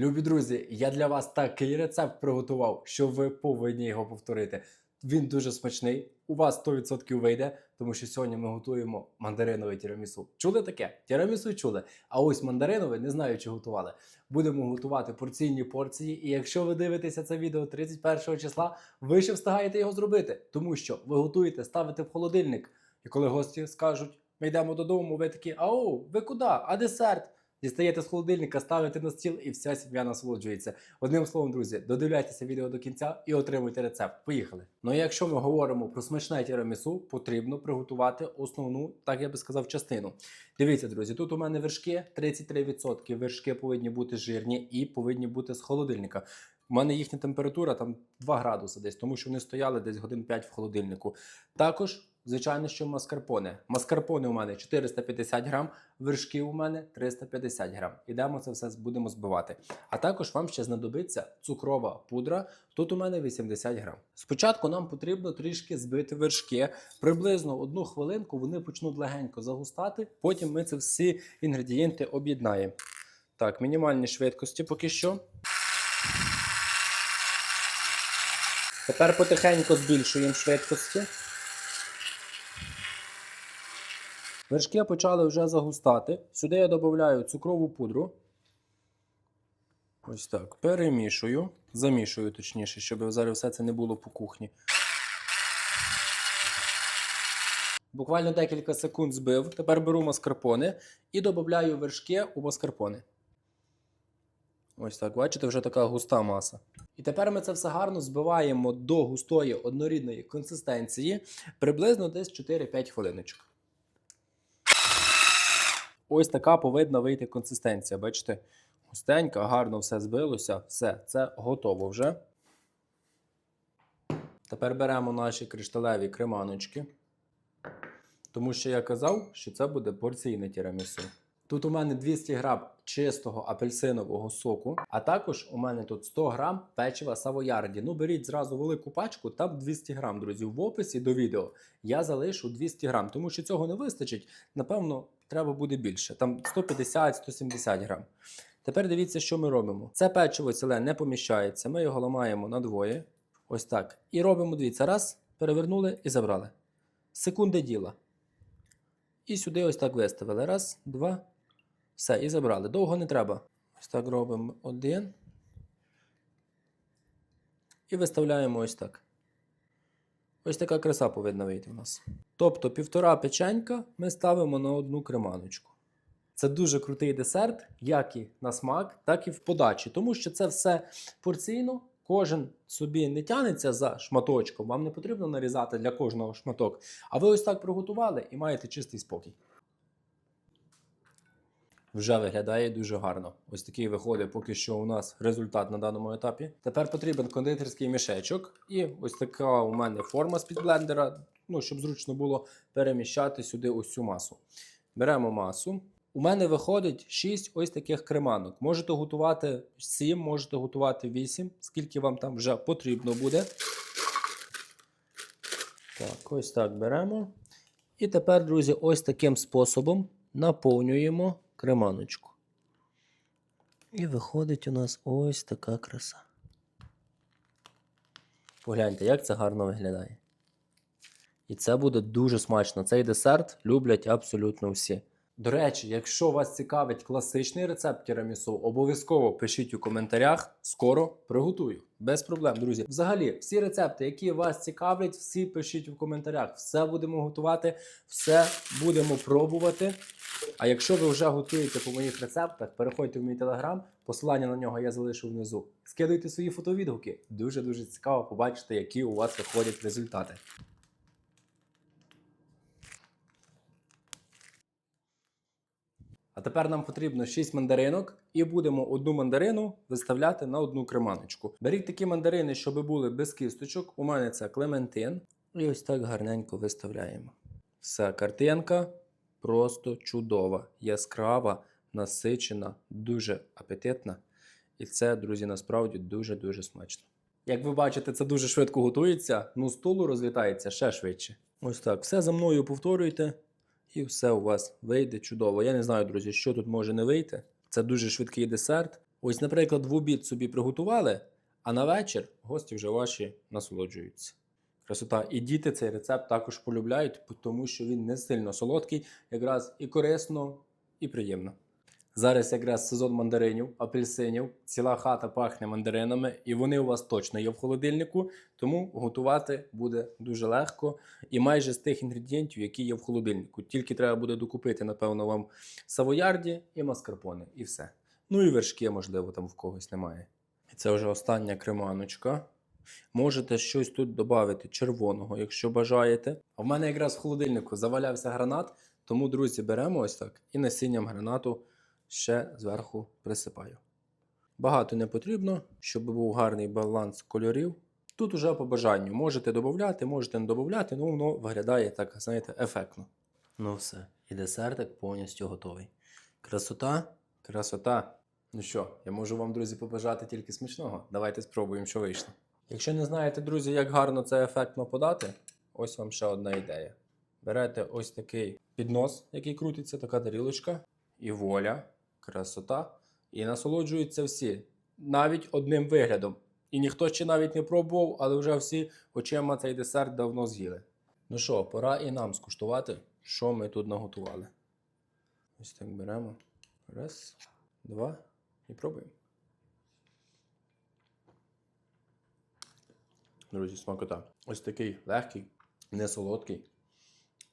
Любі друзі, я для вас такий рецепт приготував, що ви повинні його повторити. Він дуже смачний. У вас 100% вийде, тому що сьогодні ми готуємо мандаринове тірамісу. Чули таке? Тірамісу чули. А ось мандаринове не знаю, чи готували. Будемо готувати порційні порції. І якщо ви дивитеся це відео 31 числа, ви ще встигаєте його зробити, тому що ви готуєте, ставите в холодильник. І коли гості скажуть, ми йдемо додому, ви такі, ау, ви куди? А десерт? Дістаєте з холодильника, ставите на стіл і вся сім'я насолоджується. Одним словом, друзі, додивляйтеся відео до кінця і отримуйте рецепт. Поїхали. Ну і якщо ми говоримо про смачне тірамісу, потрібно приготувати основну, так я би сказав, частину. Дивіться, друзі, тут у мене вершки 33%. Вершки повинні бути жирні і повинні бути з холодильника. У мене їхня температура там 2 градуси десь, тому що вони стояли десь годин 5 в холодильнику. Також, звичайно, що маскарпоне. Маскарпоне у мене 450 грам, вершки у мене 350 грам. Ідемо це все будемо збивати. А також вам ще знадобиться цукрова пудра. Тут у мене 80 грам. Спочатку нам потрібно трішки збити вершки. Приблизно одну хвилинку вони почнуть легенько загустати. Потім ми це всі інгредієнти об'єднаємо. Так, мінімальні швидкості поки що. Тепер потихеньку збільшуємо швидкості. Вершки почали вже загустати. Сюди я додаю цукрову пудру. Ось так. Перемішую. Замішую, точніше, щоб зараз все це не було по кухні. Буквально декілька секунд збив. Тепер беру маскарпоне і додаю вершки у маскарпоне. Ось так, бачите, вже така густа маса. І тепер ми це все гарно збиваємо до густої однорідної консистенції приблизно десь 4-5 хвилиночок. Ось така повинна вийти консистенція. Бачите? Густенька, гарно все збилося. Все, це готово вже. Тепер беремо наші кришталеві креманочки. Тому що я казав, що це буде порційне тірамісу. Тут у мене 200 грам чистого апельсинового соку, а також у мене тут 100 грам печива савоярді. Ну, беріть зразу велику пачку, там 200 грам, друзі. В описі до відео я залишу 200 грам, тому що цього не вистачить. Напевно, треба буде більше. Там 150-170 грам. Тепер дивіться, що ми робимо. Це печиво ціле не поміщається. Ми його ламаємо на двоє. Ось так. І робимо, дивіться, раз, перевернули і забрали. Секунди діла. І сюди ось так виставили. Раз, два. Все, і забрали. Довго не треба. Ось так робимо один. І виставляємо ось так. Ось така краса повинна вийти у нас. Тобто півтора печенька ми ставимо на одну креманочку. Це дуже крутий десерт, як і на смак, так і в подачі. Тому що це все порційно. Кожен собі не тянеться за шматочком, вам не потрібно нарізати для кожного шматок. А ви ось так приготували і маєте чистий спокій. Вже виглядає дуже гарно. Ось такий виходить поки що у нас результат на даному етапі. Тепер потрібен кондитерський мішечок, і ось така у мене форма з-під блендера, ну, щоб зручно було переміщати сюди ось цю масу. Беремо масу. У мене виходить 6 ось таких креманок. Можете готувати 7, можете готувати 8, скільки вам там вже потрібно буде. Так, ось так беремо. І тепер, друзі, ось таким способом наповнюємо креманочку. І виходить у нас ось така краса. Погляньте, як це гарно виглядає. І це буде дуже смачно. Цей десерт люблять абсолютно всі. До речі, якщо вас цікавить класичний рецепт тірамісу, обов'язково пишіть у коментарях. Скоро приготую. Без проблем, друзі. Взагалі, всі рецепти, які вас цікавлять, всі пишіть у коментарях. Все будемо готувати, все будемо пробувати. А якщо ви вже готуєте по моїх рецептах, переходьте в мій телеграм, посилання на нього я залишу внизу. Скидуйте свої фотовідгуки. Дуже дуже цікаво побачити, які у вас виходять результати. А тепер нам потрібно 6 мандаринок і будемо одну мандарину виставляти на одну креманочку. Беріть такі мандарини, щоб були без кісточок. У мене це клементин. І ось так гарненько виставляємо. Все, картинка просто чудова, яскрава, насичена, дуже апетитна. І це, друзі, насправді дуже-дуже смачно. Як ви бачите, це дуже швидко готується, ну столу розлітається ще швидше. Ось так. Все за мною повторюйте, і все у вас вийде чудово. Я не знаю, друзі, що тут може не вийти. Це дуже швидкий десерт. Ось, наприклад, в обід собі приготували, а на вечір гості вже ваші насолоджуються. Красота. І діти цей рецепт також полюбляють, тому що він не сильно солодкий, якраз і корисно, і приємно. Зараз якраз сезон мандаринів, апельсинів, ціла хата пахне мандаринами, і вони у вас точно є в холодильнику, тому готувати буде дуже легко і майже з тих інгредієнтів, які є в холодильнику. Тільки треба буде докупити, напевно, вам савоярді і маскарпоне, і все. Ну і вершки, можливо, там в когось немає. І це вже остання креманочка. Можете щось тут додати червоного, якщо бажаєте. А в мене якраз в холодильнику завалявся гранат, тому, друзі, беремо ось так і насінням гранату ще зверху присипаю. Багато не потрібно, щоб був гарний баланс кольорів. Тут уже по бажанню можете додати, можете не додати, ну воно виглядає так, знаєте, ефектно. Ну все, і десертик повністю готовий. Красота, красота. Ну що, я можу вам, друзі, побажати тільки смачного. Давайте спробуємо, що вийшло. Якщо не знаєте, друзі, як гарно це ефектно подати, ось вам ще одна ідея. Берете ось такий піднос, який крутиться, така тарілочка, і воля, красота. І насолоджуються всі навіть одним виглядом. І ніхто ще навіть не пробував, але вже всі очима цей десерт давно з'їли. Ну що, пора і нам скуштувати, що ми тут наготували. Ось так беремо. Раз, два і пробуємо. Друзі, смакота. Ось такий легкий, не солодкий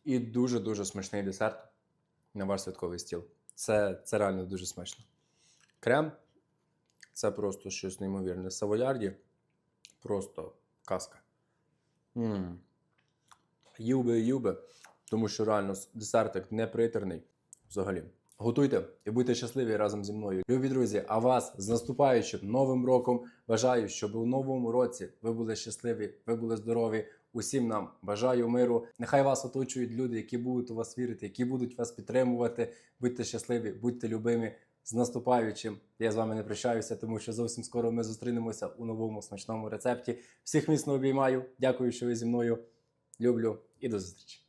і дуже-дуже смачний десерт на ваш святковий стіл. Це, це реально дуже смачно. Крем це просто щось неймовірне. Савоярді просто казка. м Їв би, їв тому що реально десертик не притерний взагалі. Готуйте і будьте щасливі разом зі мною. Любі друзі, а вас з наступаючим новим роком бажаю, щоб у новому році ви були щасливі, ви були здорові. Усім нам бажаю миру. Нехай вас оточують люди, які будуть у вас вірити, які будуть вас підтримувати. Будьте щасливі, будьте любимі. З наступаючим. Я з вами не прощаюся, тому що зовсім скоро ми зустрінемося у новому смачному рецепті. Всіх міцно обіймаю. Дякую, що ви зі мною. Люблю і до зустрічі.